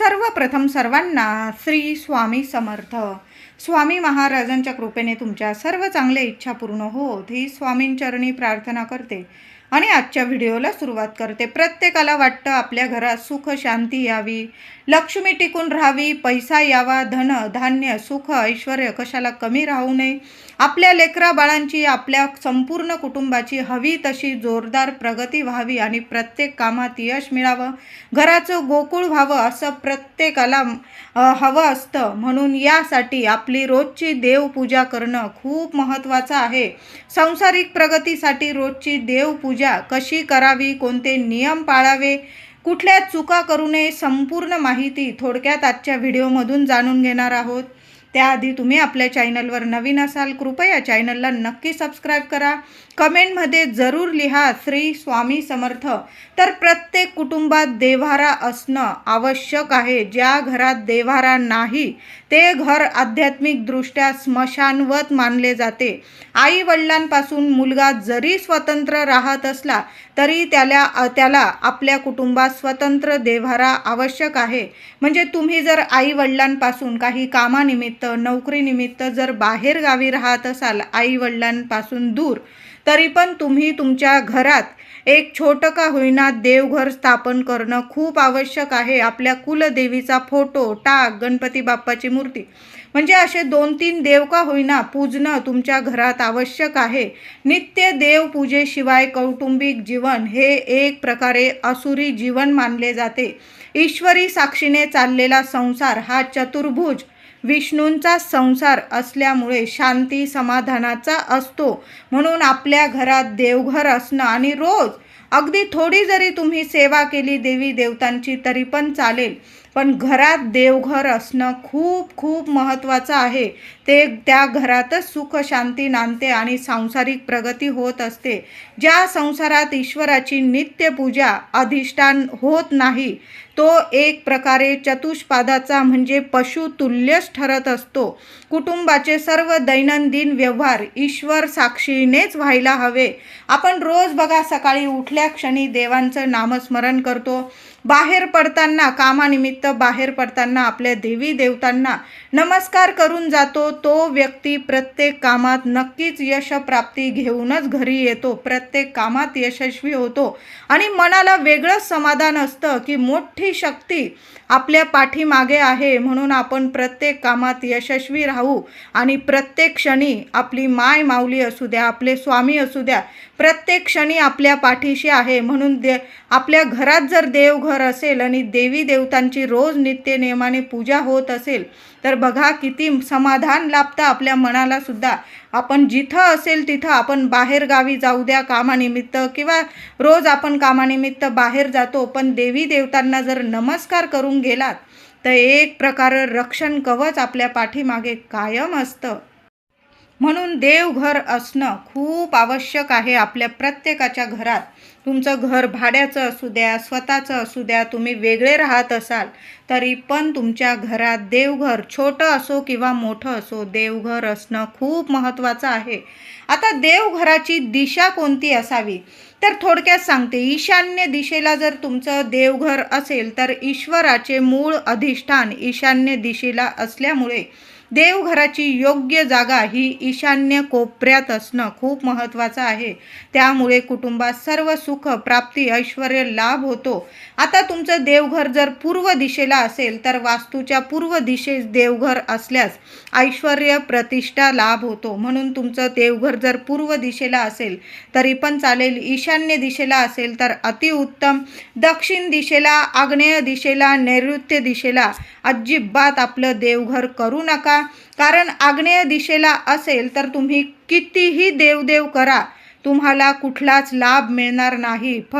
सर्वप्रथम सर्वांना श्री स्वामी समर्थ. स्वामी महाराजांच्या कृपेने तुमच्या सर्व चांगल्या इच्छा पूर्ण होत. ही स्वामींचरणी प्रार्थना करते आणि आजच्या व्हिडिओला सुरुवात करते. प्रत्येकाला वाटतं आपल्या घरात सुख शांती यावी. लक्ष्मी टिकून राहावी पैसा यावा धन धान्य सुख ऐश्वर कशाला कमी राहू नये? आपल्या लेकरा बाळांची आपल्या संपूर्ण कुटुंबाची हवी तशी जोरदार प्रगती व्हावी आणि प्रत्येक कामात यश मिळावं. घराचं गोकुळ व्हावं असं प्रत्येकाला हवं असतं. म्हणून यासाठी आपली रोजची देवपूजा करणं खूप महत्त्वाचं आहे. सांसारिक प्रगतीसाठी रोजची देवपूजा कशी करावी कोणते नियम पाळावे कुठल्या चुका करू नये संपूर्ण माहिती थोडक्यात आजच्या व्हिडिओमधून जाणून घेणार आहोत. त्याआधी तुम्ही आपल्या चॅनलवर नवीन असाल कृपया चॅनलला नक्की सबस्क्राईब करा. कमेंटमध्ये जरूर लिहा श्री स्वामी समर्थ. तर प्रत्येक कुटुंबात देव्हारा असणं आवश्यक आहे. ज्या घरात देव्हारा नाही ते घर आध्यात्मिकदृष्ट्या स्मशानवत मानले जाते. आई वडिलांपासून मुलगा जरी स्वतंत्र राहत असला तरी त्याला त्याला आपल्या कुटुंबात स्वतंत्र देव्हारा आवश्यक आहे. म्हणजे तुम्ही जर आई वडिलांपासून काही कामानिमित्त नोकरीनिमित्त जर बाहेर गावी राहत असाल आई वडिलांपासून दूर तरी पण तुम्ही तुमच्या घरात एक छोटं का होईना देवघर स्थापन करणं खूप आवश्यक आहे. आपल्या कुलदेवीचा फोटो टाक गणपती बाप्पाची मूर्ती. म्हणजे असे दोन तीन देव का होईना पूजणं तुमच्या घरात आवश्यक आहे. नित्य देवपूजेशिवाय कौटुंबिक जीवन हे एक प्रकारे असुरी जीवन मानले जाते. ईश्वरी साक्षीने चाललेला संसार हा चतुर्भुज विष्णूंचा संसार असल्यामुळे शांती समाधानाचा असतो. म्हणून आपल्या घरात देवघर असणं आणि रोज अगदी थोडी जरी तुम्ही सेवा केली देवी देवतांची तरी पण चालेल. पण घरात देवघर असणं खूप खूप महत्त्वाचं आहे. ते त्या घरातच सुख शांती नांदते आणि सांसारिक प्रगती होत असते. ज्या संसारात ईश्वराची नित्यपूजा अधिष्ठान होत नाही तो एक प्रकारे चतुष्पादाचा म्हणजे पशुतुल्यच ठरत असतो. कुटुंबाचे सर्व दैनंदिन व्यवहार ईश्वर साक्षीनेच व्हायला हवे. आपण रोज बघा सकाळी उठल्या क्षणी देवांचं नामस्मरण करतो. बाहेर पडताना कामानिमित्त बाहेर पडताना आपल्या देवी देवतांना नमस्कार करून जातो तो व्यक्ती प्रत्येक कामात नक्कीच यशप्राप्ती घेऊनच घरी येतो. प्रत्येक कामात यशस्वी होतो. आणि मनाला वेगळंच समाधान असतं की मोठी शक्ती आपल्या पाठीमागे आहे. म्हणून आपण प्रत्येक कामात यशस्वी राहू. आणि प्रत्येक क्षणी आपली माय माऊली असू द्या आपले स्वामी असू द्या प्रत्येक क्षणी आपल्या पाठीशी आहे. म्हणून दे आपल्या घरात जर देवघर असेल आणि देवी देवतांची रोज नित्य नियमाने पूजा होत असेल तर बघा किती समाधान लाभतं आपल्या मनाला सुद्धा. आपण जिथं असेल तिथं आपण बाहेर गावी जाऊ द्या कामानिमित्त किंवा रोज आपण कामानिमित्त बाहेर जातो पण देवी देवतांना जर नमस्कार करून गेलात तर एक प्रकार रक्षण कवच आपल्या पाठीमागे कायम असतं. म्हणून देवघर असणं खूप आवश्यक आहे आपल्या प्रत्येकाच्या घरात. तुमचं घर भाड्याचं असू द्या स्वतःचं असू द्या तुम्ही वेगळे राहत असाल तरी पण तुमच्या घरात देवघर छोटं असो किंवा मोठं असो देवघर असणं खूप महत्त्वाचं आहे. आता देवघराची दिशा कोणती असावी? तर थोडक्यात सांगते ईशान्य दिशेला जर तुमचं देवघर असेल तर ईश्वराचे मूळ अधिष्ठान ईशान्य दिशेला असल्यामुळे देवघराची योग्य जागा ही ईशान्य कोपऱ्यात असणं खूप महत्त्वाचं आहे. त्यामुळे कुटुंबात सर्व सुख प्राप्ती ऐश्वर लाभ होतो. आता तुमचं देवघर जर पूर्व दिशेला असेल तर वास्तूच्या पूर्व दिशेस देवघर असल्यास ऐश्वर प्रतिष्ठा लाभ होतो. म्हणून तुमचं देवघर जर पूर्व दिशेला असेल तरी पण चालेल. ईशान्य दिशेला असेल तर अतिउत्तम. दक्षिण दिशेला आग्नेय दिशेला नैऋत्य दिशेला अजिबात आपलं देवघर करू नका. कारण आग्नेय दिशेला असेल तर तुम्ही कितीही देवदेव करा. तुम्हाला कुठलाच लाभ मिळणार नाही. फ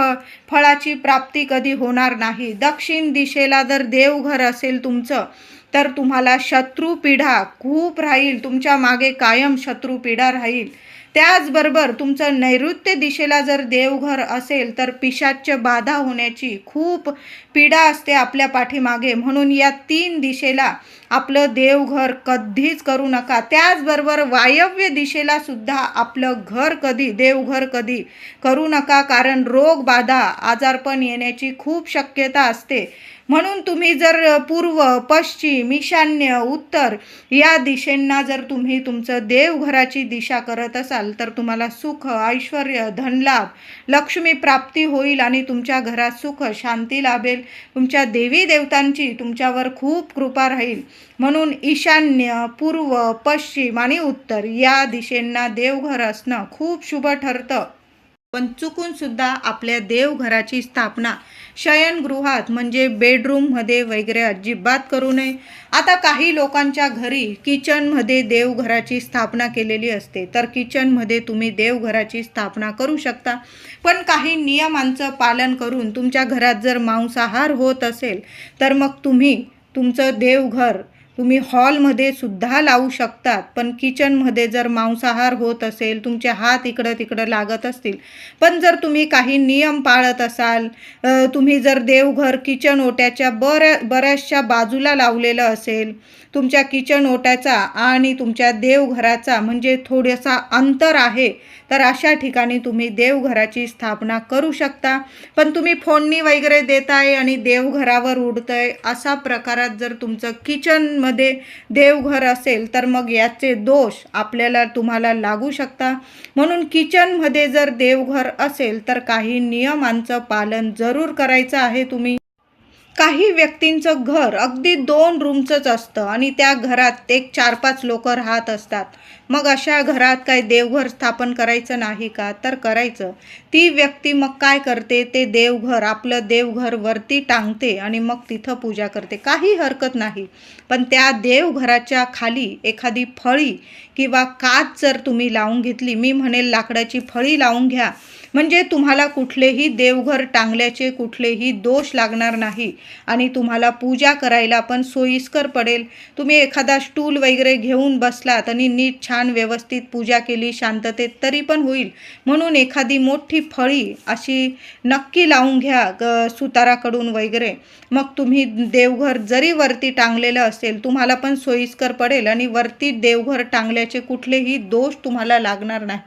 फळाची प्राप्ती कधी होणार नाही. दक्षिण दिशेला जर देवघर असेल तुमचं तर तुम्हाला शत्रुपीढा खूप राहील. तुमच्या मागे कायम शत्रुपीढा राहील. त्याचबरोबर तुमचं नैऋत्य दिशेला जर देवघर असेल तर पिशाच्य बाधा होण्याची खूप पीडा असते आपल्या पाठीमागे. म्हणून या तीन दिशेला आपलं देवघर कधीच करू नका. त्याचबरोबर वायव्य दिशेला सुद्धा आपलं घर कधी देवघर कधी करू नका. कारण रोग बाधा आजारपण येण्याची खूप शक्यता असते. म्हणून तुम्ही जर पूर्व पश्चिम ईशान्य उत्तर या दिशेंना जर तुम्ही तुमचं देवघराची दिशा करत असाल तर तुम्हाला सुख ऐश्वर धनलाभ लक्ष्मी प्राप्ती होईल आणि तुमच्या घरात सुख शांती लाभेल. तुमच्या देवी देवतांची तुमच्यावर खूप कृपा राहील. म्हणून ईशान्य पूर्व पश्चिम आणि उत्तर या दिशेंना देवघर असणं खूप शुभ ठरतं. पण चुकून सुद्धा आपल्या देवघराची स्थापना शयनगृहात म्हणजे बेडरूममध्ये वगैरे अजिबात करू नये. आता काही लोकांच्या घरी किचनमध्ये देवघराची स्थापना केलेली असते. तर किचनमध्ये तुम्ही देवघराची स्थापना करू शकता. पण काही नियमांचं पालन करून तुमच्या घरात जर मांसाहार होत असेल तर मग तुम्ही तुमचं देवघर तुम्ही हॉलमध्ये सुद्धा लावू शकतात पण किचनमध्ये जर मांसाहार होत असेल तुमचे हात इकडं तिकडं लागत असतील. पण जर तुम्ही काही नियम पाळत असाल तुम्ही जर देवघर किचन ओट्याच्या बऱ्या बऱ्याचशा बाजूला लावलेलं असेल तुमच्या किचन ओट्याचा आणि तुमच्या देवघराचा म्हणजे थोडासा अंतर आहे तर अशा ठिकाणी तुम्ही देवघराची स्थापना करू शकता. पण तुम्ही फोडणी वगैरे देताय आणि देवघरावर उडतंय असा प्रकारात जर तुमचं किचनमध्ये देवघर असेल तर मग याचे दोष आपल्याला तुम्हाला लागू शकता. म्हणून किचनमध्ये जर देवघर असेल तर काही नियमांचं पालन जरूर करायचं आहे तुम्ही. काही व्यक्तींचं घर अगदी दोन रूमचंच असतं आणि त्या घरात एक चार पाच लोक राहत असतात. मग अशा घरात काही देवघर स्थापन करायचं नाही का? तर करायचं. ती व्यक्ती मग काय करते? ते देवघर आपलं देवघर वरती टांगते आणि मग तिथं पूजा करते. काही हरकत नाही. पण त्या देवघराच्या खाली एखादी फळी किंवा काच जर तुम्ही लावून घेतली मी म्हणेल लाकडाची फळी लावून घ्या. म्हणजे तुम्हाला कुठलेही देवघर टांगल्याचे कुठलेही दोष लागणार नाही. आणि तुम्हाला पूजा करायला पण सोयीस्कर पडेल. तुम्ही एखादा स्टूल वगैरे घेऊन बसलात आणि नीट छान व्यवस्थित पूजा केली शांततेत तरी पण होईल. म्हणून एखादी मोठी फळी अशी नक्की लावून घ्या ग सुताराकडून वगैरे. मग तुम्ही देवघर जरी वरती टांगलेलं असेल तुम्हाला पण सोयीस्कर पडेल आणि वरती देवघर टांगल्याचे कुठलेही दोष तुम्हाला लागणार नाही.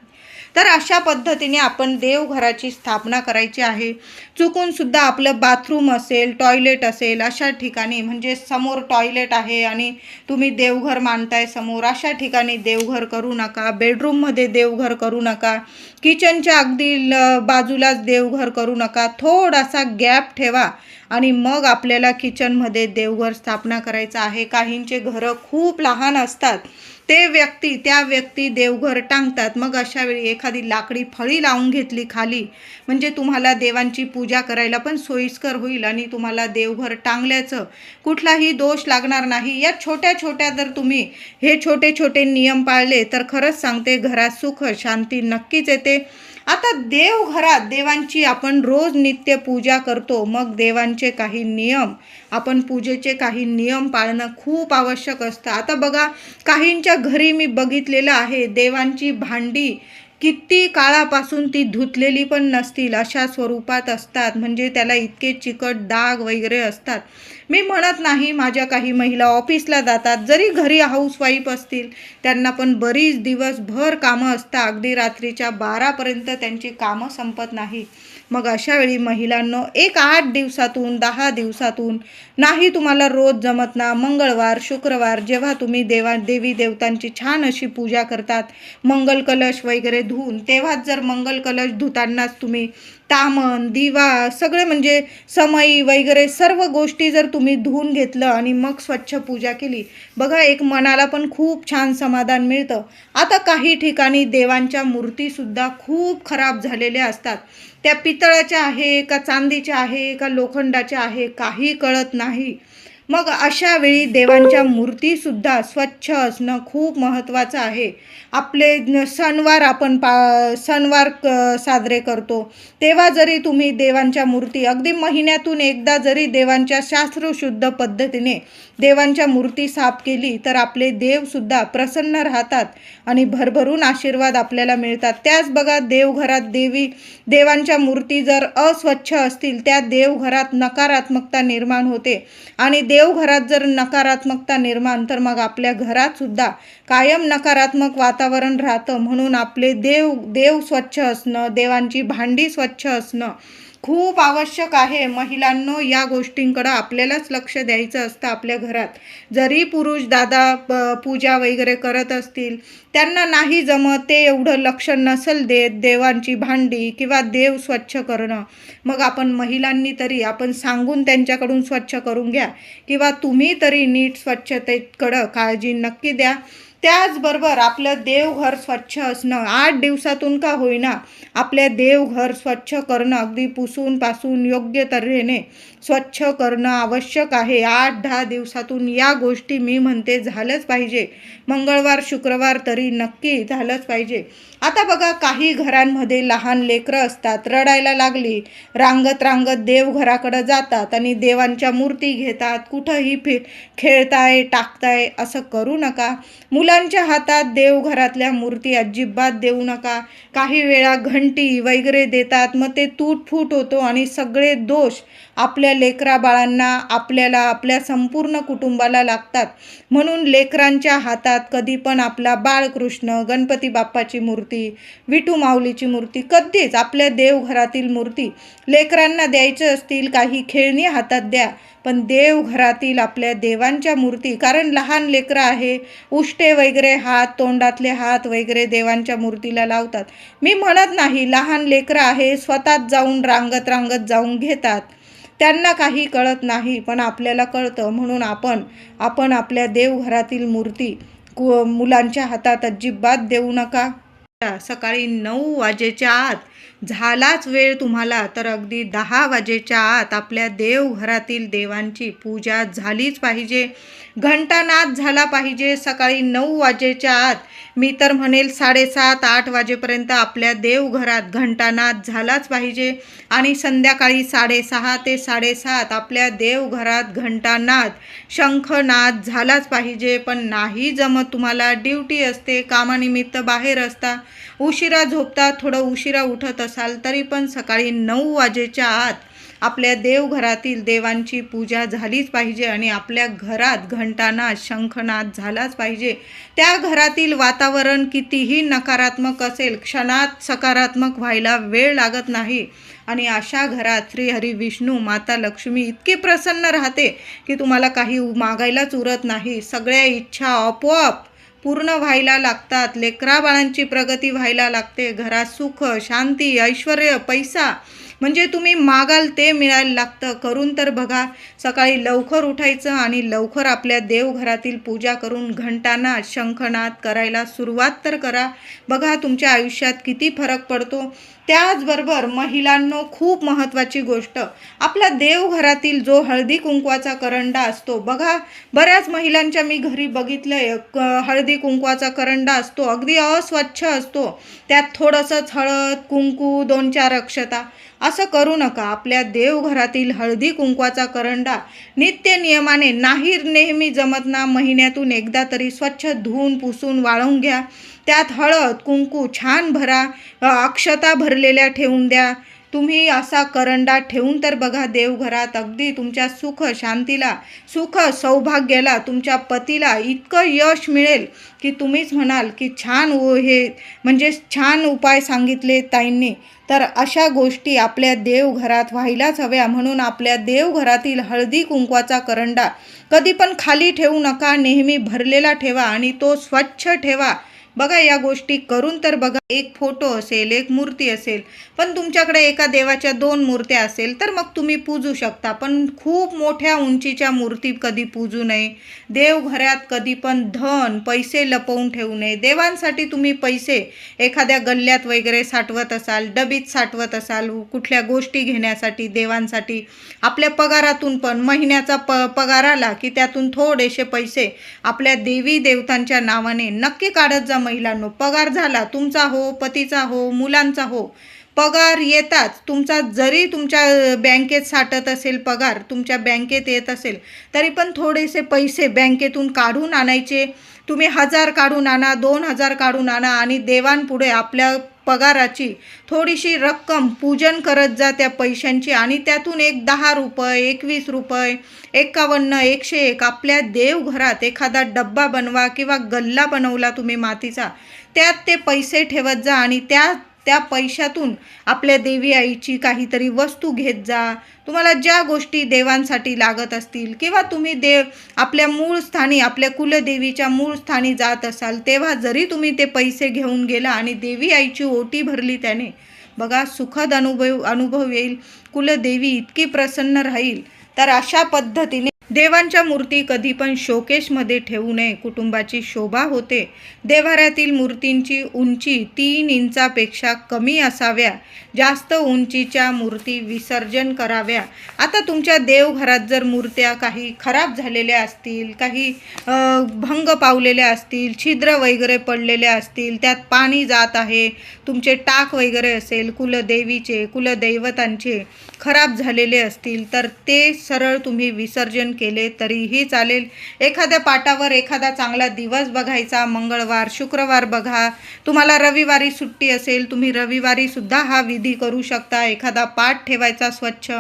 तर अशा पद्धतीने आपण देवघराची स्थापना करायची आहे. चुकूनसुद्धा आपलं बाथरूम असेल टॉयलेट असेल अशा ठिकाणी म्हणजे समोर टॉयलेट आहे आणि तुम्ही देवघर मानताय समोर अशा ठिकाणी देवघर करू नका बेडरूममध्ये देवघर करू नका किचनच्या अगदी ल- बाजूलाच देवघर करू नका थोडासा गॅप ठेवा आणि मग आपल्याला किचनमध्ये देवघर स्थापना करायचं आहे. काहींचे घरं खूप लहान असतात ते व्यक्ती त्या व्यक्ती देवघर टांगतात. मग अशा वेळी एखादी लाकडी फळी लावून घेतली खाली. म्हणजे तुम्हाला देवांची पूजा करायला पण सोयीस्कर होईल आणि तुम्हाला देवघर टांगल्याचं कुठलाही दोष लागणार नाही. या छोट्या छोट्या जर तुम्ही हे छोटे छोटे नियम पाळले तर खरंच सांगते घरात सुख शांती नक्कीच येते. आता देवघरात देवांची आपण रोज नित्य पूजा करतो मग देवांचे काही नियम आपण पूजेचे काही नियम पाळणं खूप आवश्यक असतं. आता बघा काहींच्या घरी मी बघितलेलं आहे देवांची भांडी किती काळापासून ती धुतलेली पण नसतील अशा स्वरूपात असतात. म्हणजे त्याला इतके चिकट डाग वगैरे असतात. मी म्हणत नाही माझ्या काही महिला ऑफिसला जातात. जरी घरी हाऊसवाईफ असतील त्यांना पण बरीच दिवसभर कामं असतात. अगदी रात्रीच्या बारापर्यंत त्यांची कामं संपत नाही. मग अशा वेळी महिलांनो एक आठ दिवसातून दहा दिवसातून नाही तुम्हाला रोज जमत ना मंगळवार शुक्रवार जेव्हा तुम्ही देवा देवी देवतांची छान अशी पूजा करतात मंगल कलश वगैरे धुवून तेव्हाच जर मंगल कलश धुतानाच तुम्ही तामन दिवा सगळे म्हणजे समई वगैरे सर्व गोष्टी जर तुम्ही धुवून घेतलं आणि मग स्वच्छ पूजा केली बघा एक मनाला पण खूप छान समाधान मिळतं. आता काही ठिकाणी देवांच्या मूर्तीसुद्धा खूप खराब झालेल्या असतात. त्या पितळाच्या आहे का चांदीच्या आहे का लोखंडाच्या आहे काही कळत नाही. मग अशा वेळी देवांच्या मूर्तीसुद्धा स्वच्छ असणं खूप महत्त्वाचं आहे. आपले सणवार आपण पा सणवार क साजरे करतो. तेव्हा जरी तुम्ही देवांच्या मूर्ती अगदी महिन्यातून एकदा जरी देवांच्या शास्त्रशुद्ध पद्धतीने देवांच्या मूर्ती साफ केली तर आपले देवसुद्धा प्रसन्न राहतात आणि भरभरून आशीर्वाद आपल्याला मिळतात. त्याच बघा देवघरात देवी देवांच्या मूर्ती जर अस्वच्छ असतील त्या देवघरात नकारात्मकता निर्माण होते. आणि देवघरात जर नकारात्मकता निर्माण तर मग आपल्या घरातसुद्धा कायम नकारात्मक वातावरण वातावरण राहतं. म्हणून आपले देव देव स्वच्छ असणं देवांची भांडी स्वच्छ असणं खूप आवश्यक आहे. महिलांनो या गोष्टींकडं आपल्यालाच लक्ष द्यायचं असतं आपल्या घरात. जरी पुरुष दादा प पूजा वगैरे करत असतील त्यांना नाही जमत ते एवढं लक्ष नसेल देत देवांची भांडी किंवा देव स्वच्छ करणं. मग आपण महिलांनी तरी आपण सांगून त्यांच्याकडून स्वच्छ करून घ्या. किंवा तुम्ही तरी नीट स्वच्छतेकडं काळजी नक्की द्या. त्याचबरोबर आपलं देवघर स्वच्छ असणं आठ दिवसातून का होईना आपल्या देवघर स्वच्छ करणं अगदी पुसून पासून योग्य तऱ्हेने स्वच्छ करणं आवश्यक आहे. आठ दहा दिवसातून या गोष्टी मी म्हणते झालंच पाहिजे. मंगळवार शुक्रवार तरी नक्की झालंच पाहिजे. आता बघा काही घरांमध्ये लहान लेकरं असतात रडायला लागली रांगत रांगत देवघराकडं जातात आणि देवांच्या मूर्ती घेतात कुठंही फि खेळताय टाकताय असं करू नका. मुलं मुलांच्या हातात देवघरातल्या मूर्ती अजिबात देऊ नका. काही वेळा घंटी वगैरे देतात. मग ते तूटफूट होतो आणि सगळे दोष आपल्या लेकरा बाळांना आपल्याला आपल्या संपूर्ण कुटुंबाला लागतात. म्हणून लेकरांच्या हातात कधी पण आपला बाळकृष्ण गणपती बाप्पाची मूर्ती विठू माऊलीची मूर्ती कधीच आपल्या देवघरातील मूर्ती लेकरांना द्यायचं असतील काही खेळणी हातात द्या. पण देवघरातील आपल्या देवांच्या मूर्ती कारण लहान लेकरं आहे उष्टे वगैरे हात तोंडातले हात वगैरे देवांच्या मूर्तीला लावतात. मी म्हणत नाही लहान लेकरं आहे स्वतःच जाऊन रांगत रांगत जाऊन घेतात. त्यांना काही कळत नाही पण आपल्याला कळतं. म्हणून आपण आपण आपल्या देवघरातील मूर्ती कु मुलांच्या हातात अजिबात देऊ नका. सकाळी नऊ वाजेच्या आत झालाच वेळ तुम्हाला तर अगदी दहा वाजेच्या आत आपल्या देवघरातील देवांची पूजा झालीच पाहिजे. घंटानाद झाला पाहिजे. सकाळी नऊ वाजेच्या आत मी तर म्हणेल साडेसात आठ वाजेपर्यंत आपल्या देवघरात घंटानाद झालाच पाहिजे आणि संध्याकाळी साडेसहा ते साडेसात आपल्या देवघरात घंटानाद शंखनाद झालाच पाहिजे. पण नाही जमत तुम्हाला ड्युटी असते कामानिमित्त बाहेर असता उशिरा झोपता थोडं उशिरा उठत असाल तरी पण सकाळी नऊ वाजेच्या आत आपल्या देवघरातील देवांची पूजा झालीच पाहिजे आणि आपल्या घरात घंटानाद शंखनाद झालाच पाहिजे. त्या घरातील वातावरण कितीही नकारात्मक असेल क्षणात सकारात्मक व्हायला वेळ लागत नाही. आणि अशा घरात श्री हरी विष्णू माता लक्ष्मी इतकी प्रसन्न राहते की तुम्हाला काही मागायलाच उरत नाही. सगळ्या इच्छा आपोआप पूर्ण व्हायला लागतात. लेकराबाळांची प्रगती व्हायला लागते. घरात सुख शांती ऐश्वर पैसा म्हणजे तुम्ही मागाल ते मिळायला लागतं. करून तर बघा. सकाळी लवकर उठायचं आणि लवकर आपल्या देवघरातील पूजा करून घंटाना शंखनाद करायला सुरुवात तर करा. बघा तुमच्या आयुष्यात किती फरक पडतो. त्याचबरोबर महिलांनो खूप महत्त्वाची गोष्ट. आपला देवघरातील जो हळदी कुंकवाचा करंडा असतो बघा बऱ्याच महिलांच्या मी घरी बघितलं आहे हळदी कुंकवाचा करंडा असतो अगदी अस्वच्छ असतो. त्यात थोडंसंच हळद कुंकू दोन चार अक्षता. असं करू नका. आपल्या देवघरातील हळदी कुंकवाचा करंडा नित्य नियमाने नाही नेहमी जमत ना महिन्यातून एकदा तरी स्वच्छ धुवून पुसून वाळवून घ्या. त्यात हळद कुंकू छान भरा अक्षता भरलेल्या ठेवून द्या. तुम्ही असा करंडा ठेवून तर बघा देवघरात. अगदी तुमच्या सुख शांतीला सुख सौभाग्याला तुमच्या पतीला इतकं यश मिळेल की तुम्हीच म्हणाल की छान ओ हे म्हणजे छान उपाय सांगितले ताईंनी. तर अशा गोष्टी आपल्या देवघरात व्हायलाच हव्या. म्हणून आपल्या देवघरातील हळदी कुंकवाचा करंडा कधी पण खाली ठेवू नका. नेहमी भरलेला ठेवा आणि तो स्वच्छ ठेवा. बघा या गोष्टी करून तर बघा. एक फोटो असेल एक मूर्ती असेल पण तुमच्याकडे एका देवाच्या दोन मूर्त्या असेल तर मग तुम्ही पूजू शकता. पण खूप मोठ्या उंचीच्या मूर्ती कधी पूजू नये. देवघरात कधी पण धन पैसे लपवून ठेवू नये. देवांसाठी तुम्ही पैसे एखाद्या गल्ल्यात वगैरे साठवत असाल डबीत साठवत असाल कुठल्या गोष्टी घेण्यासाठी देवांसाठी आपल्या पगारातून पण महिन्याचा प पगार आला की त्यातून थोडेसे पैसे आपल्या देवी देवतांच्या नावाने नक्की काढत जा महिलांनो पगार झाला तुमचा हो पतीचा हो मुलांचा हो पगार येताच तुमचा जरी तुमच्या बँकेत साठत असेल पगार तुमच्या बँकेत येत असेल तरी पण थोडेसे पैसे बँकेतून काढून आणायचे. तुम्ही हजार काढून आणा दोन हजार काढून आणा आणि देवांपुढे आपल्या पगाराची. थोडीशी रक्कम पूजन करत जा त्या पैशांची आणि त्यातून एक दहा रुपये एकवीस रुपये एकावन्न एकशे एक आपल्या देवघरात एखादा डब्बा बनवा किंवा गल्ला बनवला तुम्ही मातीचा. त्यात ते पैसे ठेवत जा आणि त्या त्या पैशातून आपल्या देवी आईची काहीतरी वस्तू घेत जा. तुम्हाला ज्या गोष्टी देवांसाठी लागत असतील किंवा तुम्ही देव आपल्या मूळ स्थानी आपल्या कुलदेवीच्या मूळ स्थानी जात असाल तेव्हा जरी तुम्ही ते पैसे घेऊन गेला आणि देवी आईची ओटी भरली त्याने बघा सुखद अनुभव अनुभव येईल. कुलदेवी इतकी प्रसन्न राहील. तर अशा पद्धतीने देवांच्या मूर्ती कधी पण शोकेशमध्ये ठेवू नये. कुटुंबाची शोभा होते. देवाऱ्यातील मूर्तींची उंची तीन इंचापेक्षा कमी असाव्या. जास्त उंचीच्या मूर्ती विसर्जन कराव्या. आता तुमच्या देवघरात जर मूर्त्या काही खराब झालेल्या असतील काही भंग पावलेल्या असतील छिद्र वगैरे पडलेल्या असतील त्यात पाणी जात आहे तुमचे टाक वगैरे असेल कुलदेवीचे कुलदैवतांचे खराब झालेले असतील तर ते सरळ तुम्ही विसर्जन केले तरीही चालेल. एखाद्या पाटावर एखादा चांगला दिवस बघायचा मंगळवार शुक्रवार बघा. तुम्हाला रविवारी सुट्टी असेल तुम्ही रविवारी सुद्धा हा विधी करू शकता. एखादा पाठ ठेवायचा स्वच्छ.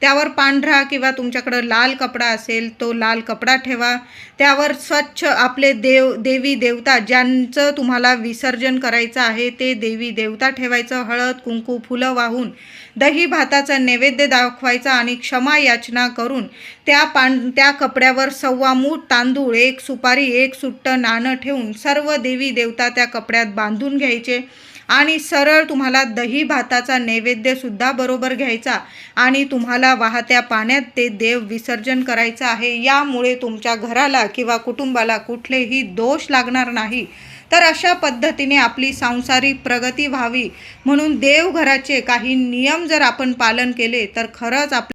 त्यावर पांढरा किंवा तुमच्याकडं लाल कपडा असेल तो लाल कपडा ठेवा. त्यावर स्वच्छ आपले देव देवी देवता ज्यांचं तुम्हाला विसर्जन करायचं आहे ते देवी देवता ठेवायचं. हळद कुंकू फुलं वाहून दही भाताचा नैवेद्य दाखवायचा आणि क्षमा याचना करून त्या पान त्या कपड्यावर सव्वा मूठ तांदूळ एक सुपारी एक सुट्टं नाणं ठेवून सर्व देवी देवता त्या कपड्यात बांधून घ्यायचे. आणि सरळ तुम्हाला दही भाताचा नैवेद्यसुद्धा बरोबर घ्यायचा आणि तुम्हाला वाहत्या पाण्यात ते देव विसर्जन करायचं आहे. यामुळे तुमच्या घराला किंवा कुटुंबाला कुठलेही दोष लागणार नाही. तर अशा पद्धतीने आपली सांसारिक प्रगती व्हावी. म्हणून देवघराचे काही नियम जर आपण पालन केले तर खरंच आप